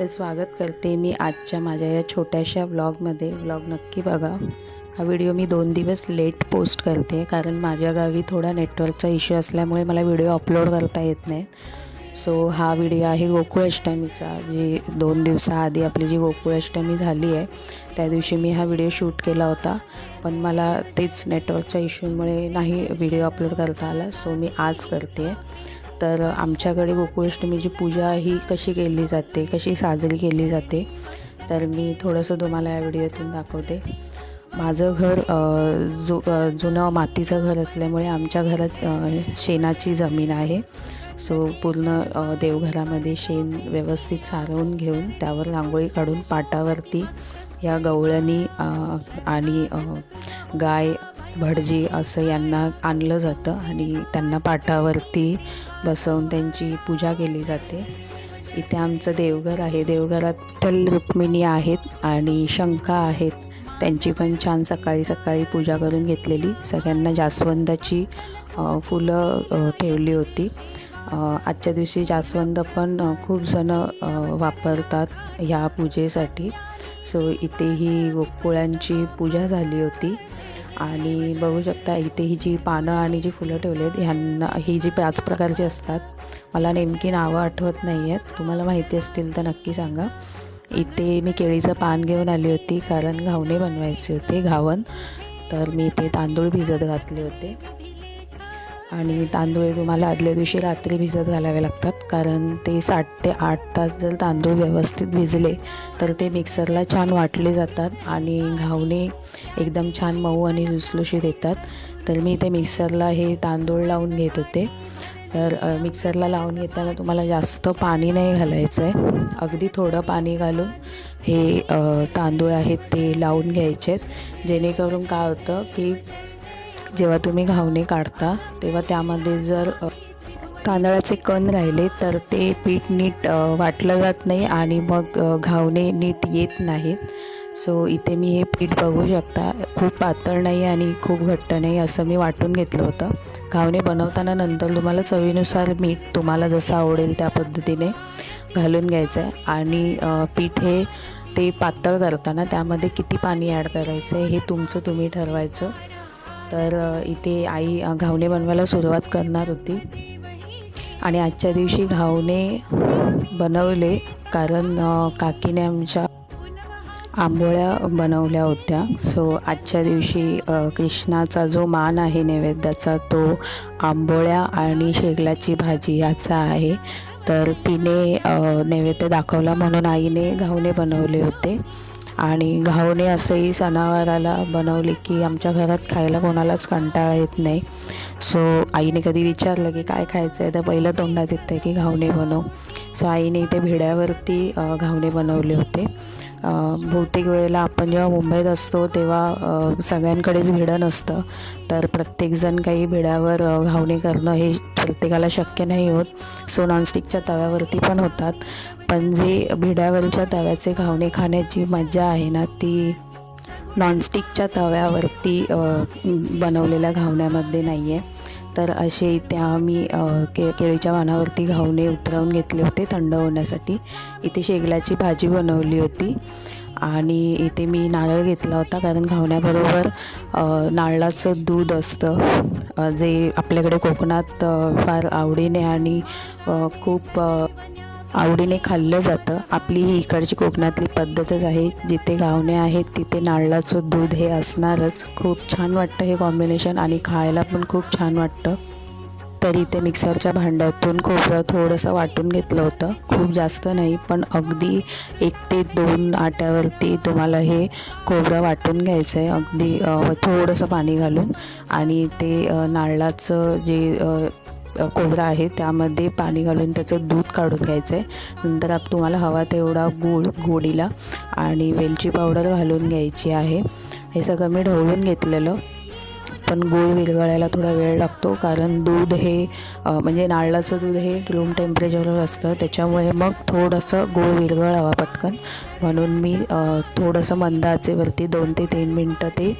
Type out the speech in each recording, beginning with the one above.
तर स्वागत करते मी आजच्या माझ्या या छोट्याशा व्लॉगमध्ये व्लॉग नक्की बघा. हा व्हिडिओ मी दोन दिवस लेट पोस्ट करते कारण माझ्या गावी थोडा नेटवर्कचा इश्यू असल्यामुळे मला व्हिडिओ अपलोड करता येत नाही. सो हा व्हिडिओ आहे गोकुळाष्टमीचा. जी दोन दिवसाआधी आपली जी गोकुळाष्टमी झाली आहे त्या दिवशी मी हा व्हिडिओ शूट केला होता. पण मला तेच नेटवर्कच्या इश्यूमुळे नाही व्हिडिओ अपलोड करता आला. सो मी आज करते आहे तर आमच्याकडे गोकुळाष्टमीची पूजा ही कशी केली जाते कशी साजरी केली जाते तर मी थोडंसं तुम्हाला या व्हिडिओतून दाखवते. माझं घर जु जुनं मातीचं घर असल्यामुळे आमच्या घरात शेणाची जमीन आहे. सो पूर्ण देवघरामध्ये शेण व्यवस्थित सारवून घेऊन त्यावर रांगोळी काढून पाटावरती या गवळणी आणि गाय भटजी असं यांना आणलं जातं आणि त्यांना पाटावरती बसवून त्यांची पूजा केली जाते. इथे आमचं देवघर आहे. देवघरात विठ्ठल रुक्मिणी आहेत आणि शंका आहेत. त्यांची पण छान सकाळी सकाळी पूजा करून घेतलेली. सगळ्यांना जास्वंदाची फुलं ठेवली होती. आजच्या दिवशी जास्वंद पण खूप जणं वापरतात ह्या पूजेसाठी. सो इथे ही गोकुळांची पूजा झाली होती. आणि बघू शकता इथे ही जी पानं आणि जी फुलं ठेवली आहेत ह्यांना ही जी पाच प्रकारची असतात मला नेमकी नावं आठवत नाही आहेत तुम्हाला माहिती असतील तर नक्की सांगा. इथे मी केळीचं पान घेऊन आली होती कारण घावणे बनवायचे होते घावन. तर मी इथे तांदूळ भिजत घातले होते. आणि तांदूळ हे तुम्हाला आदल्या दिवशी रात्री भिजत घालावे लागतात. कारण ते सात ते आठ तास जर तांदूळ व्यवस्थित भिजले तर ते मिक्सरला छान वाटले जातात आणि घावणे एकदम छान मऊ आणि लुसलुशीत येतात तर मी ते मिक्सरला हे तांदूळ लावून घेत होते. तर मिक्सरला लावून घेताना तुम्हाला जास्त पाणी नाही घालायचं आहे. अगदी थोडं पाणी घालून हे तांदूळ आहेत ते लावून घ्यायचे आहेत जेणेकरून काय होतं की जेव्हा तुम्ही घावणे काढता तेव्हा त्यामध्ये जर तांदळाचे कण राहिले तर ते पीठ नीट वाटलं जात नाही आणि मग घावणे नीट येत नाहीत. सो इथे मी हे पीठ बघू शकता. खूप पातळ नाही आणि खूप घट्ट नाही असं मी वाटून घेतलं होतं. घावणे बनवताना नंतर तुम्हाला चवीनुसार मीठ तुम्हाला जसं आवडेल त्या पद्धतीने घालून घ्यायचं आहे आणि पीठ हे ते पातळ करताना त्यामध्ये किती पाणी ॲड करायचं आहे हे तुमचं तुम्ही ठरवायचं. तर इथे आई घावणे बनवायला सुरुवात करणार होती. आणि आजच्या दिवशी घावणे बनवले कारण काकीने आमच्या आंबोळ्या बनवल्या होत्या. सो आजच्या दिवशी कृष्णाचा जो मान आहे नैवेद्याचा तो आंबोळ्या आणि शेगलाची भाजी याचा आहे. तर तिने नैवेद्य दाखवला म्हणून आईने घावणे बनवले होते. आणि घावणे असंही सणावाराला बनवले की आमच्या घरात खायला कोणालाच कंटाळा येत नाही. सो आईने कधी विचारलं की काय खायचं आहे तर पहिलं तोंडात येतं की घावणे बनव. सो आईने इथे भिड्यावरती घावणे बनवले होते. बहुतेक वेळेला आपण जेव्हा मुंबईत असतो तेव्हा सगळ्यांकडेच भिडं नसतं. तर प्रत्येकजण काही भिड्यावर घावणे करणं हे प्रत्येकाला शक्य नाही होत. सो नॉनस्टिकच्या तव्यावरती पण होतात. पण जे भिड्यावरच्या तव्याचे घावणे खाण्याची मजा आहे ना ती नॉनस्टिकच्या तव्यावरती बनवलेल्या घावण्यामध्ये नाही आहे तर असे इथे आम्ही के केळीच्या पानावरती घावणे उतरवून घेतले होते थंड होण्यासाठी. इथे शेगलाची भाजी बनवली होती आणि इथे मी नारळ घेतला होता कारण घावण्याबरोबर नारळाचं दूध असतं जे आपल्याकडे कोकणात फार आवडीने आणि खूप आवडीने खाल्लं जातं. आपली ही इकडची कोकणातली पद्धतच आहे. जिथे गावणे आहेत तिथे नारळाचं दूध हे असणारच. खूप छान वाटतं हे कॉम्बिनेशन आणि खायला पण खूप छान वाटतं. तरी ते मिक्सरच्या भांड्यातून खोबरं थोडंसं वाटून घेतलं होतं. खूप जास्त नाही पण अगदी एक ते दोन आट्यावरती तुम्हाला हे खोबरं वाटून घ्यायचं आहे अगदी थोडंसं पाणी घालून. आणि ते नारळाचं जे अ, आहे. त्यामध्ये पाणी घालून त्याचं दूध काढून घ्यायचं आहे नंतर आप तुम्हाला हवा तेवढा गूळ गोडीला आणि वेलची पावडर घालून घ्यायची आहे. हे सगळं मी ढवळून घेतलेलं. पण गूळ विरघळायला थोडा वेळ लागतो कारण दूध हे म्हणजे नारळाचं दूध हे रूम टेम्परेचरवर असतं. त्याच्यामुळे मग थोडंसं गूळ विरघळावा पटकन. म्हणून मी थोडंसं मंद आचेवरती दोन ते तीन मिनटं ते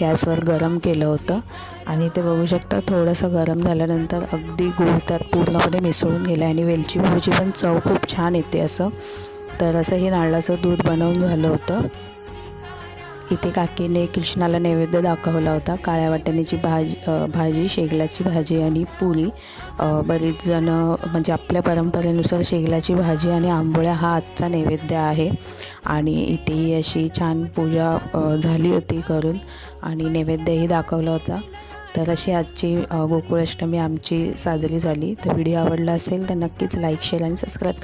गॅसवर गरम केलं होतं. आणि ते बघू शकता थोडंसं गरम झाल्यानंतर अगदी गूळ त्यात पूर्णपणे मिसळून गेलं. आणि वेलची पूडची पण चव खूप छान येते असं. तर असं हे नारळाचं दूध बनवून झालं होतं. इथे काकीने कृष्णाला नैवेद्य दाखवला होता. काळ्या वाटाण्याची भाजी भाजी शेगलाची भाजी आणि पुरी. बरीच जण म्हणजे आपल्या परंपरेनुसार शेगलाची भाजी आणि आंबोळ्या हा आजचा नैवेद्य आहे. आणि इथे अशी छान पूजा झाली होती करून आणि नैवेद्यही दाखवला होता. तर अशी आजची गोकुळाष्टमी आमची साजरी झाली. तर व्हिडिओ आवडला असेल तर नक्कीच लाईक शेअर आणि सबस्क्राईब करा.